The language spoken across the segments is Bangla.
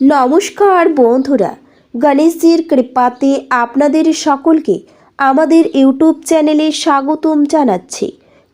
নমস্কার বন্ধুরা, গণেশজির কৃপাতে আপনাদের সকলকে আমাদের ইউটিউব চ্যানেলে স্বাগতম জানাচ্ছি।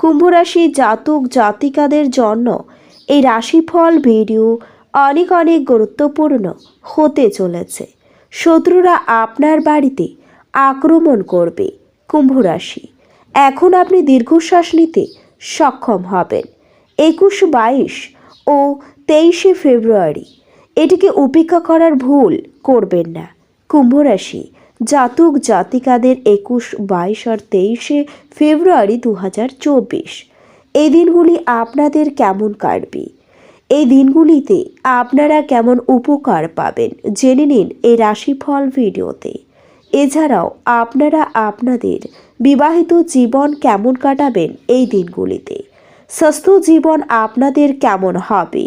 কুম্ভরাশি জাতক জাতিকাদের জন্য এই রাশিফল ভিডিও অনেক অনেক গুরুত্বপূর্ণ হতে চলেছে। শত্রুরা আপনার বাড়িতে আক্রমণ করবে কুম্ভরাশি। এখন আপনি দীর্ঘশ্বাস নিতে সক্ষম হবেন। একুশ বাইশ ও তেইশে ফেব্রুয়ারি এটিকে উপেক্ষা করার ভুল করবেন না। কুম্ভ রাশি জাতক জাতিকাদের একুশ, বাইশ আর তেইশে ফেব্রুয়ারি দু হাজার চব্বিশ। এই দিনগুলি আপনাদের কেমন কাটবে? এই দিনগুলিতে আপনারা কেমন উপকার পাবেন? জেনে নিন এই রাশিফল ভিডিওতে। এছাড়াও আপনারা আপনাদের বিবাহিত জীবন কেমন কাটাবেন এই দিনগুলিতে? স্বাস্থ্য জীবন আপনাদের কেমন হবে?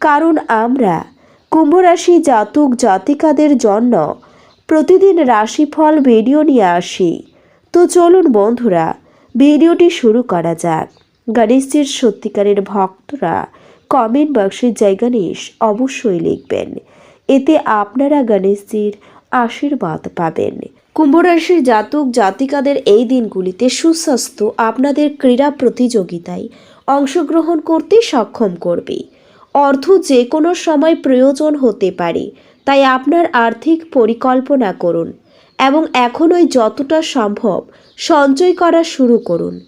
কারণ আমরা কুম্ভরাশি জাতক জাতিকাদের জন্য প্রতিদিন রাশিফল ভিডিও নিয়ে আসি। তো চলুন বন্ধুরা, ভিডিওটি শুরু করা যাক। গণেশজির সত্যিকারের ভক্তরা কমেন্ট বক্সে জয় গণেশ অবশ্যই লিখবেন। এতে আপনারা গণেশজির আশীর্বাদ পাবেন। কুম্ভরাশির জাতক জাতিকাদের এই দিনগুলিতে সুস্বাস্থ্য আপনাদের ক্রীড়া প্রতিযোগিতায় অংশগ্রহণ করতে সক্ষম করবে। অর্থ যে কোনো সময় প্রয়োজন হতে পারে, তাই আপনার আর্থিক পরিকল্পনা করুন এবং এখনই যতটা সম্ভব সঞ্চয় করা শুরু করুন।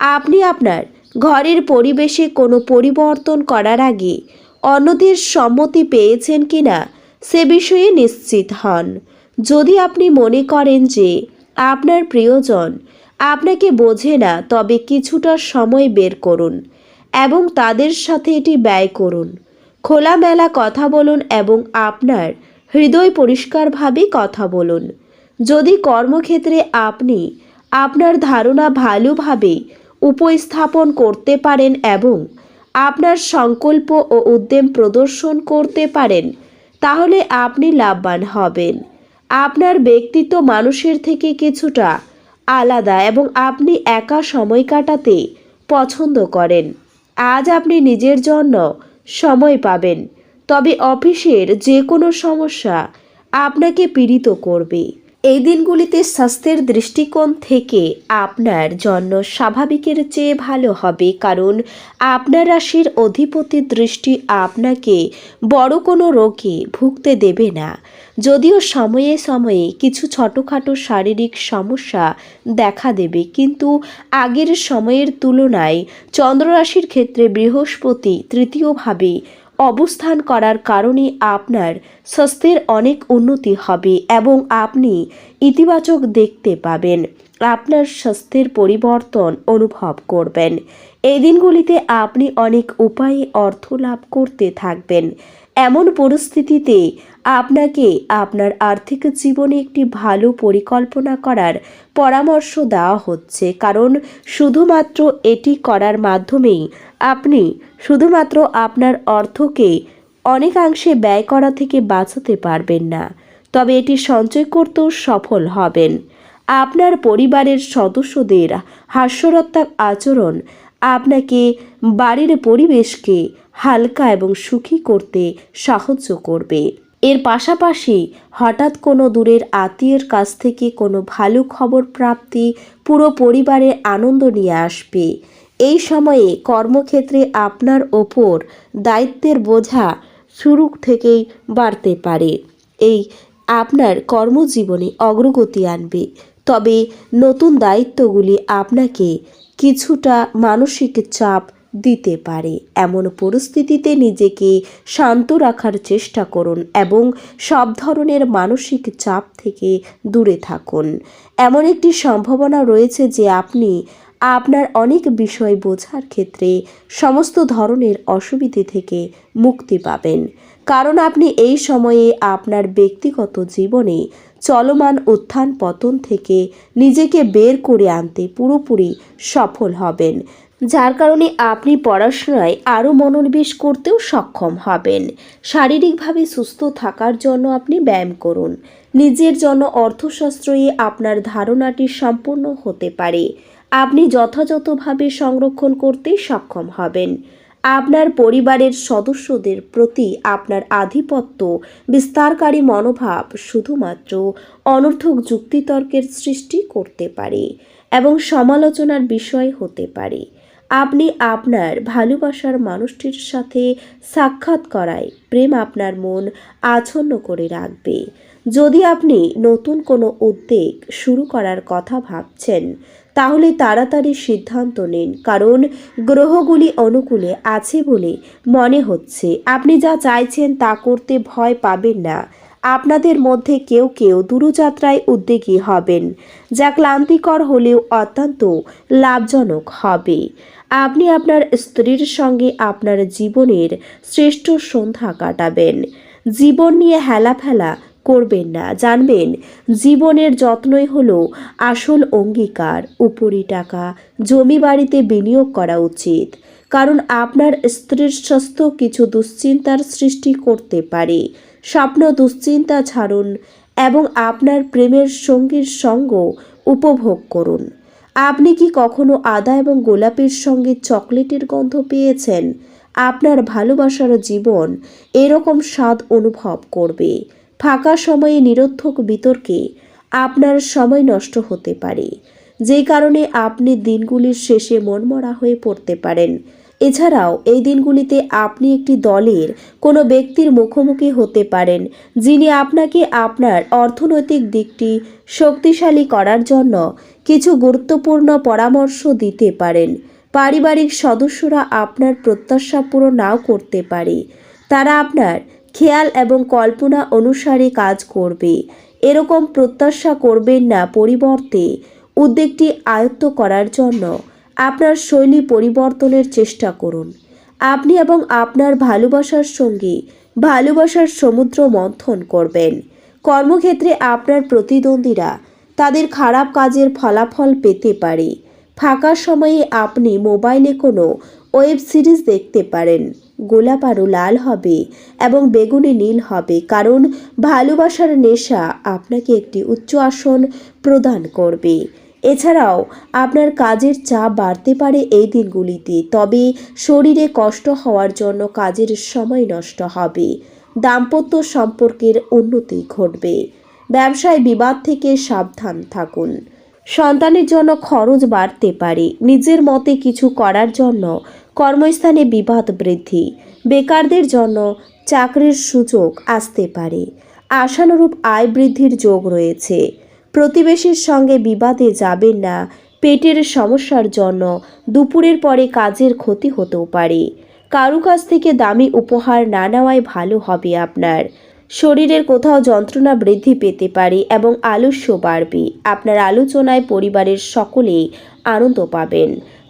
আপনি আপনার ঘরের পরিবেশে কোনো পরিবর্তন করার আগে অন্যদের সম্মতি পেয়েছেন কি না সে বিষয়ে নিশ্চিত হন। যদি আপনি মনে করেন যে আপনার প্রিয়জন, আপনাকে বোঝে না, তবে কিছুটা সময় বের করুন। এবং তাদের সাথে এটি ব্যয় করুন। খোলামেলা কথা বলুন এবং আপনার হৃদয় পরিষ্কারভাবে কথা বলুন। যদি কর্মক্ষেত্রে আপনি আপনার ধারণা ভালোভাবে উপস্থাপন করতে পারেন এবং আপনার সংকল্প ও উদ্যম প্রদর্শন করতে পারেন, তাহলে আপনি লাভবান হবেন। আপনার ব্যক্তিত্ব মানুষের থেকে কিছুটা আলাদা এবং আপনি একা সময় কাটাতে পছন্দ করেন। আজ আপনি নিজের জন্য সময় পাবেন। তবে অফিসের যে কোনো সমস্যা আপনাকে পীড়িত করবে। এই দিনগুলিতে স্বাস্থ্যের দৃষ্টিকোণ থেকে আপনার জন্য স্বাভাবিকের চেয়ে ভালো হবে, কারণ আপনার রাশির অধিপতির দৃষ্টি আপনাকে বড় কোনো রোগে ভুগতে দেবে না। যদিও সময়ে সময়ে কিছু ছোটোখাটো শারীরিক সমস্যা দেখা দেবে, কিন্তু আগের সময়ের তুলনায় চন্দ্ররাশির ক্ষেত্রে বৃহস্পতি তৃতীয়ভাবে অবস্থান করার কারণে আপনার স্বাস্থ্যের অনেক উন্নতি হবে এবং আপনি ইতিবাচক দেখতে পাবেন। আপনার স্বাস্থ্যের পরিবর্তন অনুভব করবেন। এই দিনগুলিতে আপনি অনেক উপায়ে অর্থ লাভ করতে থাকবেন। এমন পরিস্থিতিতে আপনাকে আপনার আর্থিক জীবনে একটি ভালো পরিকল্পনা করার পরামর্শ দেওয়া হচ্ছে। কারণ শুধুমাত্র এটি করার মাধ্যমেই আপনি শুধুমাত্র আপনার অর্থকে অনেকাংশে ব্যয় করা থেকে বাঁচাতে পারবেন না। তবে এটি সঞ্চয় করতেও সফল হবেন। আপনার পরিবারের সদস্যদের হাস্যরত্মক আচরণ আপনাকে বাড়ির পরিবেশকে হালকা এবং সুখী করতে সাহায্য করবে। এর পাশাপাশি হঠাৎ কোনো দূরের আত্মীয়ের কাছ থেকে কোনো ভালো খবর প্রাপ্তি পুরো পরিবারে আনন্দ নিয়ে আসবে। এই সময়ে কর্মক্ষেত্রে আপনার ওপর দায়িত্বের বোঝা শুরু থেকেই বাড়তে পারে। এই আপনার কর্মজীবনে অগ্রগতি আনবে। তবে নতুন দায়িত্বগুলি আপনাকে কিছুটা মানসিক চাপ দিতে পারে। এমন পরিস্থিতিতে নিজেকে শান্ত রাখার চেষ্টা করুন এবং সব ধরনের মানসিক চাপ থেকে দূরে থাকুন। এমন একটি সম্ভাবনা রয়েছে যে আপনি আপনার অনেক বিষয় বোঝার ক্ষেত্রে সমস্ত ধরনের অসুবিধে থেকে মুক্তি পাবেন। কারণ আপনি এই সময়ে আপনার ব্যক্তিগত জীবনে চলমান উত্থান পতন থেকে নিজেকে বের করে আনতে পুরোপুরি সফল হবেন। যার কারণে আপনি পড়াশোনায় আরও মনোনিবেশ করতেও সক্ষম হবেন। শারীরিকভাবে সুস্থ থাকার জন্য আপনি ব্যায়াম করুন। নিজের জন্য অর্থশাস্ত্রই আপনার ধারণাটি সম্পূর্ণ হতে পারে। আপনি যথাযথভাবে সংরক্ষণ করতে সক্ষম হবেন। আপনার পরিবারের সদস্যদের প্রতি আপনার আধিপত্য, বিস্তারকারী মনোভাব শুধুমাত্র অনর্থক যুক্তিতর্কের সৃষ্টি করতে পারে এবং সমালোচনার বিষয় হতে পারে। আপনি আপনার ভালোবাসার মানুষটির সাথে সাক্ষাৎ করায় প্রেম আপনার মন আচ্ছন্ন করে রাখবে। যদি আপনি নতুন কোনো উদ্যোগ শুরু করার কথা ভাবছেন তাহলে তাড়াতাড়ি সিদ্ধান্ত নিন, কারণ গ্রহগুলি অনুকূলে আছে বলে মনে হচ্ছে। আপনি যা চাইছেন তা করতে ভয় পাবেন না। আপনাদের মধ্যে কেউ কেউ দূরযাত্রায় উদ্যোগী হবেন, যা ক্লান্তিকর হলেও অত্যন্ত লাভজনক হবে। আপনি আপনার স্ত্রীর সঙ্গে আপনার জীবনের শ্রেষ্ঠ সন্ধ্যা কাটাবেন। জীবন নিয়ে হেলাফেলা করবেন না। জানবেন, জীবনের যত্নই হলো আসল অঙ্গীকার। উপরি টাকা জমি বাড়িতে বিনিয়োগ করা উচিত। কারণ আপনার স্ত্রীর স্বাস্থ্য কিছু দুশ্চিন্তার সৃষ্টি করতে পারে। স্বপ্ন দুশ্চিন্তা ছাড়ুন এবং আপনার প্রেমের সঙ্গীর সঙ্গ উপভোগ করুন। আপনি কি কখনো আদা এবং গোলাপের সঙ্গে চকলেটের গন্ধ পেয়েছেন? আপনার ভালোবাসার জীবন এরকম স্বাদ অনুভব করবে। ফাঁকা সময়ে নিরর্থক বিতর্কে আপনার সময় নষ্ট হতে পারে। যে কারণে আপনি দিনগুলির শেষে মনমরা হয়ে পড়তে পারেন। এছাড়াও এই দিনগুলিতে আপনি একটি দলের কোনো ব্যক্তির মুখোমুখি হতে পারেন, যিনি আপনাকে আপনার অর্থনৈতিক দিকটি শক্তিশালী করার জন্য কিছু গুরুত্বপূর্ণ পরামর্শ দিতে পারেন। পারিবারিক সদস্যরা আপনার প্রত্যাশা পূরণ নাও করতে পারে। তারা আপনার খেয়াল এবং কল্পনা অনুসারে কাজ করবে। এরকম প্রত্যাশা করবেন না পরিবর্তে। উদ্যোগটি আয়ত্ত করার জন্য আপনার শৈলী পরিবর্তনের চেষ্টা করুন। আপনি এবং আপনার ভালোবাসার সঙ্গে ভালোবাসার সমুদ্র মন্থন করবেন। কর্মক্ষেত্রে আপনার প্রতিদ্বন্দ্বীরা তাদের খারাপ কাজের ফলাফল পেতে পারে। ফাঁকা সময়ে আপনি মোবাইলে কোনো ওয়েব সিরিজ দেখতে পারেন। গোলাপ আরও লাল হবে এবং বেগুনি নীল হবে, কারণ ভালোবাসার নেশা আপনাকে একটি উচ্চ আসন প্রদান করবে। এছাড়াও, আপনার কাজের চাপ বাড়তে পারে এই দিনগুলিতে, তবে শরীরে কষ্ট হওয়ার জন্য কাজের সময় নষ্ট হবে। দাম্পত্য সম্পর্কের উন্নতি ঘটবে। ব্যবসায় বিবাদ থেকে সাবধান থাকুন। সন্তানের জন্য খরচ বাড়তে পারে। নিজের মতে কিছু করার জন্য কর্মস্থানে বিবাদ বৃদ্ধি। বেকারদের জন্য চাকরির সুযোগ আসতে পারে। আশানুরূপ আয় বৃদ্ধির যোগ রয়েছে। প্রতিবেশীর সঙ্গে বিবাদে যাবেন না, পেটের সমস্যার জন্য দুপুরের পরে কাজের ক্ষতি হতেও পারে। কারু কাছ থেকে দামি উপহার না নেওয়াই ভালো হবে আপনার। শরীরের কোথাও যন্ত্রণা বৃদ্ধি পেতে পারে এবং আলস্য বাড়বে। আপনার আলোচনায় পরিবারের সকলেই আনন্দ পাবেন।